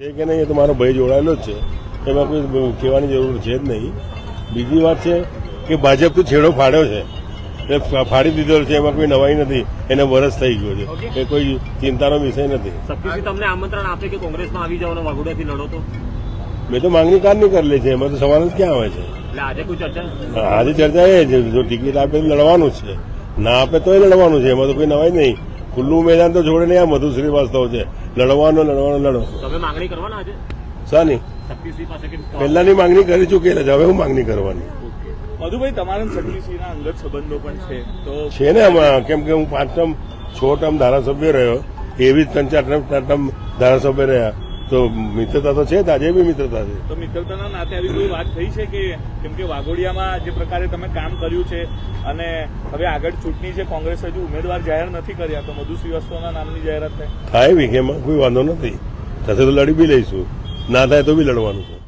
છે કે નહીં એ તો મારો ભાઈ જોડાયેલો જ છે. એમાં કોઈ કહેવાની જરૂર છે જ નહીં. બીજી વાત છે કે ભાજપ તો છેડો ફાડ્યો છે. એ ફાડી દીધો છે એમાં કોઈ નવાઈ નથી. એને વરસ થઈ ગયો છે. એ કોઈ ચિંતાનો વિષય નથી. શક્તિસિંહ તમને આમંત્રણ આપે કે કોંગ્રેસમાં આવી જવાનો વાઘોડિયાથી લડો તો? મેં તો માંગણી કારની કરેલી છે. એમાં તો સવાલ જ ક્યાં આવે છે? આજે કોઈ ચર્ચા આજે ચર્ચા એ છે. જો ટિકિટ આપે તો લડવાનું જ છે. ના આપે તોય લડવાનું છે. એમાં તો કોઈ નવાઈ નહીં. ખુલ્લું મેદાન તો છોડે નહીં આ મધુ શ્રીવાસ્તવ છે. લડવાનો લડવાનો લડો. તમે માંગણી કરવાના આજે? શાની? શક્તિસિંહ પાસે કે પહેલાની માંગણી કરી ચૂકેલા છે હવે હું માંગણી કરવાની. મધુભાઈ તમારા અને શક્તિસિંહના અંગત સંબંધો પણ છે તો છે ને આમાં કેમ કે હું પાંચ ટર્મ છ ટર્મ ધારાસભ્ય રહ્યો એવી જ ત્રણ ચાર ટર્મ ચાર ટર્મ ધારાસભ્ય રહ્યા. તો મિત્રતા તો છે જ આજે બી મિત્રતા છે. તો મિત્રતાના નાતે આવી કોઈ વાત થઈ છે કે કેમ કે વાઘોડિયામાં જે પ્રકારે તમે કામ કર્યું છે અને હવે આગળ ચૂંટણી છે કોંગ્રેસ હજુ ઉમેદવાર જાહેર નથી કર્યા તો મધુ શ્રીવાસ્તવના નામની જાહેરાત થાય? થાય બી એમાં કોઈ વાંધો નથી. થશે તો લડી બી લઈશું. ના થાય તો બી લડવાનું છે.